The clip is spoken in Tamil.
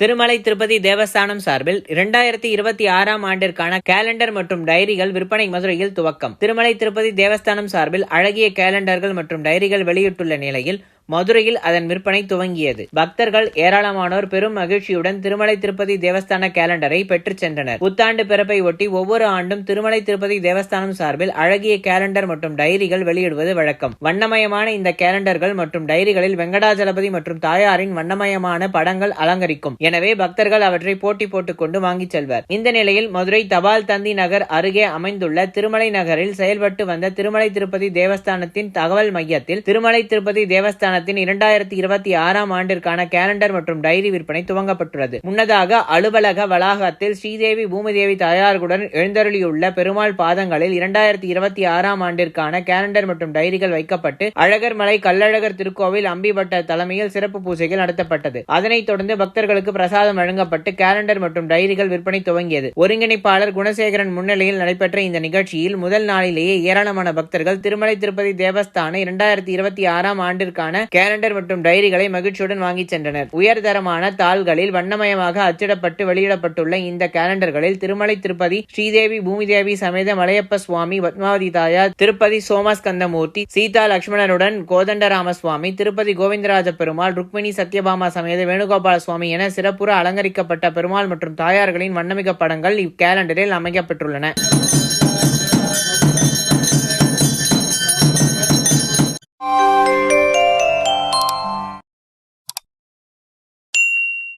திருமலை திருப்பதி தேவஸ்தானம் சார்பில் இரண்டாயிரத்தி இருபத்தி ஆறாம் ஆண்டிற்கான கேலண்டர் மற்றும் டைரிகள் விற்பனை மதுரையில் துவக்கம். திருமலை திருப்பதி தேவஸ்தானம் சார்பில் அழகிய கேலண்டர்கள் மற்றும் டைரிகள் வெளியிட்டுள்ள நிலையில் மதுரையில் அதன் விற்பனை துவங்கியது. பக்தர்கள் ஏராளமானோர் பெரும் மகிழ்ச்சியுடன் திருமலை திருப்பதி தேவஸ்தான கேலண்டரை பெற்றுச் சென்றனர். புத்தாண்டு பிறப்பை ஒட்டி ஒவ்வொரு ஆண்டும் திருமலை திருப்பதி தேவஸ்தானம் சார்பில் அழகிய கேலண்டர் மற்றும் டைரிகள் வெளியிடுவது வழக்கம். வண்ணமயமான இந்த கேலண்டர்கள் மற்றும் டைரிகளில் வெங்கடாஜலபதி மற்றும் தாயாரின் வண்ணமயமான படங்கள் அலங்கரிக்கும். எனவே பக்தர்கள் அவற்றை போட்டி போட்டுக்கொண்டு வாங்கிச் செல்வர். இந்த நிலையில் மதுரை தபால் தந்தி நகர் அருகே அமைந்துள்ள திருமலை நகரில் செயல்பட்டு வந்த திருமலை திருப்பதி தேவஸ்தானத்தின் தகவல் மையத்தில் திருமலை திருப்பதி தேவஸ்தான தேவஸ்தானத்தின் இரண்டாயிரத்தி இருபத்தி ஆறாம் ஆண்டிற்கான கேலண்டர் மற்றும் டைரி விற்பனை துவங்கப்பட்டுள்ளது. முன்னதாக அலுவலக வளாகத்தில் ஸ்ரீதேவி பூமிதேவி தாயார்களுடன் எழுந்தருளியுள்ள பெருமாள் பாதங்களில் இரண்டாயிரத்தி இருபத்தி ஆறாம் ஆண்டிற்கான கேலண்டர் மற்றும் டைரிகள் வைக்கப்பட்டு அழகர்மலை கல்லழகர் கள்ளழகர் திருக்கோவில் அம்பிபட்ட தலைமையில் சிறப்பு பூஜைகள் நடத்தப்பட்டது. அதனைத் தொடர்ந்து பக்தர்களுக்கு பிரசாதம் வழங்கப்பட்டு கேலண்டர் மற்றும் டைரிகள் விற்பனை துவங்கியது. ஒருங்கிணைப்பாளர் குணசேகரன் முன்னிலையில் நடைபெற்ற இந்த நிகழ்ச்சியில் முதல் நாளிலேயே ஏராளமான பக்தர்கள் திருமலை திருப்பதி தேவஸ்தான இரண்டாயிரத்தி இருபத்தி ஆறாம் ஆண்டிற்கான கேலண்டர் மற்றும் டைரிகளை மகிழ்ச்சியுடன் வாங்கி சென்றனர். உயர்தரமான தாள்களில் வண்ணமயமாக அச்சிடப்பட்டு வெளியிடப்பட்டுள்ள இந்த கேலண்டர்களில் திருமலை திருப்பதி ஸ்ரீதேவி பூமிதேவி சமேத மலையப்ப சுவாமி பத்மாவதி தாயார் திருப்பதி சோமஸ்கந்தமூர்த்தி சீதா லட்சுமணனுடன் கோதண்டராம சுவாமி திருப்பதி கோவிந்தராஜ பெருமாள் ருக்மிணி சத்யபாமா சமேத வேணுகோபால சுவாமி என சிறப்புற அலங்கரிக்கப்பட்ட பெருமாள் மற்றும் தாயார்களின் வண்ணமிக படங்கள் இக்கேலண்டரில் அமைக்கப்பட்டுள்ளன.